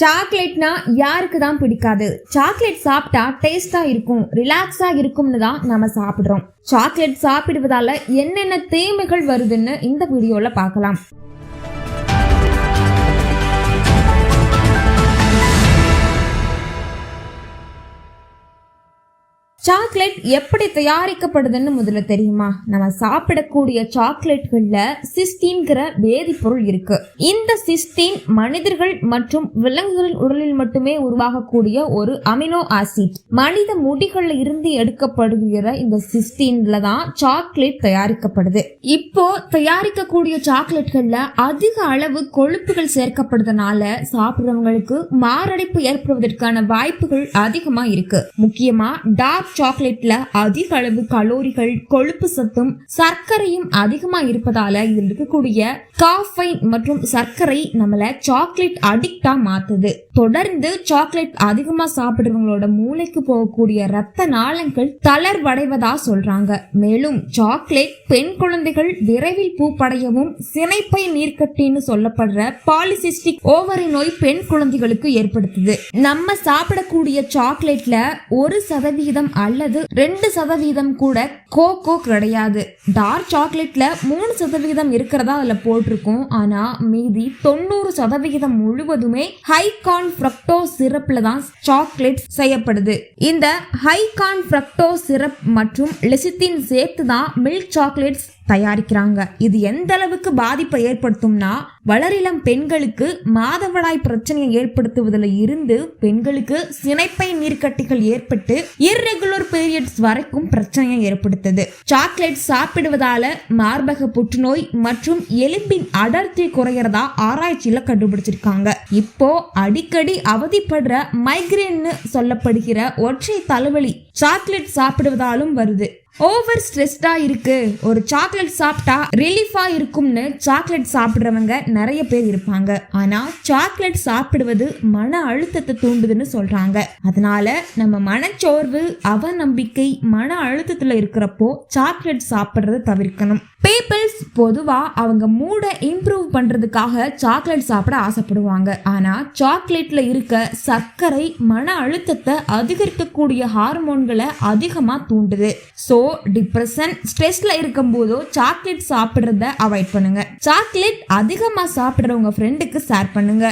சாக்லேட்னா யாருக்கு தான் பிடிக்காது. சாக்லேட் சாப்பிட்டா டேஸ்டா இருக்கும் ரிலாக்ஸா இருக்கும்னு தான் நம்ம சாப்பிடுறோம். சாக்லேட் சாப்பிடுவதால என்னென்ன தீமைகள் வருதுன்னு இந்த வீடியோல பார்க்கலாம். சாக்லேட் எப்படி தயாரிக்கப்படுதுன்னு முதல்ல தெரியுமா? நம்ம சாப்பிடக்கூடிய சாக்லேட்கள்ல சிஸ்டீன்கிற வேதிப்பொருள் இருக்கு. இந்த சிஸ்டீன் மனிதர்கள் மற்றும் விலங்குகளின் உடலில் மட்டுமே உருவாகக்கூடிய ஒரு அமினோ ஆசிட். மனித முடிகள்ல இருந்து எடுக்கப்படுகிற இந்த சிஸ்டீன்ல தான் சாக்லேட் தயாரிக்கப்படுது. இப்போ தயாரிக்கக்கூடிய சாக்லேட்கள்ல அதிக அளவு கொழுப்புகள் சேர்க்கப்படுறதுனால சாப்பிடுறவங்களுக்கு மாரடைப்பு ஏற்படுவதற்கான வாய்ப்புகள் அதிகமா இருக்கு. முக்கியமா டார்க் சாக்லேட் சாக்லேட்ல அதிக அளவு கலோரிகள் கொழுப்பு சத்தும் சர்க்கரையும் அதிகமா இருப்பதால இதில் இருக்கக்கூடிய காஃபைன் மற்றும் சர்க்கரை நம்மள சாக்லேட் அடிக்டா மாத்துது. தொடர்ந்து சாக்லேட் அதிகமா சாப்பிடுறவங்களோட மூளைக்கு போகக்கூடிய ரத்த நாளங்கள் தளர்வடைவதா சொல்றாங்க. மேலும் சாக்லேட் பெண் குழந்தைகள் விரைவில் பூப்படையவும் சினைப்பை நீர்க்கட்டின்னு சொல்லப்படுற பாலிசிஸ்டிக் ஓவரி நோய் பெண் குழந்தைகளுக்கு ஏற்படுத்துது. நம்ம சாப்பிடக்கூடிய சாக்லேட்ல ஒரு சதவீதம் அல்லது ரெண்டு சதவீதம் கூட கோகோ கிடையாது. டார்க் சாக்லேட்ல மூணு சதவீதம் இருக்கிறதா அதுல போட்டிருக்கும். ஆனா மீதி தொண்ணூறு சதவிகிதம் முழுவதுமே ஹைகான் ஃப்ரக்டோ சிரப்ல தான் சாக்லேட் செய்யப்படுது. இந்த ஹைகான் ஃப்ரக்டோ சிரப் மற்றும் லெசித்தின் சேர்த்து தான் மில்க் சாக்லேட்ஸ் தயாரிக்கிறாங்க. இது எந்த அளவுக்கு பாதிப்பை ஏற்படுத்தும்னா வளரிளம் பெண்களுக்கு மாதவிடாய் பிரச்சனையை ஏற்படுத்துவதில் இருந்து பெண்களுக்கு சினைப்பை நீர்க்கட்டிகள் ஏற்பட்டு இர்ரெகுலர் பீரியட்ஸ் வரைக்கும் பிரச்சனையை ஏற்படுத்துது. சாக்லேட் சாப்பிடுவதால மார்பக புற்றுநோய் மற்றும் எலும்பின் அடர்த்தி குறையறதா ஆராய்ச்சியில கண்டுபிடிச்சிருக்காங்க. இப்போ அடிக்கடி அவதிப்படுற மைக்ரேன்னு சொல்லப்படுகிற ஒற்றை தலைவலி சாக்லேட் சாப்பிடுவதாலும் வருது. ஓவர் ஸ்ட்ரெஸ்டாக இருக்குது ஒரு சாக்லேட் சாப்பிட்டா ரிலீஃபாக இருக்கும்னு சாக்லேட் சாப்பிட்றவங்க நிறைய பேர் இருப்பாங்க. ஆனால் சாக்லேட் சாப்பிடுவது மன அழுத்தத்தை தூண்டுதுன்னு சொல்கிறாங்க அதனால நம்ம மனச்சோர்வு அவநம்பிக்கை மன அழுத்தத்தில் இருக்கிறப்போ சாக்லேட் சாப்பிட்றத தவிர்க்கணும். பீப்புள்ஸ் பொதுவாக அவங்க மூடை இம்ப்ரூவ் பண்ணுறதுக்காக சாக்லேட் சாப்பிட ஆசைப்படுவாங்க. ஆனால் சாக்லேட்டில் இருக்க சர்க்கரை மன அழுத்தத்தை அதிகரிக்கக்கூடிய ஹார்மோன்களை அதிகமாக தூண்டுது. ஸோ டிப்ரெஷன் ஸ்ட்ரெஸ்ல இருக்கும்போதோ சாக்லேட் சாப்பிட்றத அவாய்ட் பண்ணுங்க. சாக்லேட் அதிகமாக சாப்பிட்றவங்க ஃப்ரெண்டுக்கு ஷேர் பண்ணுங்க.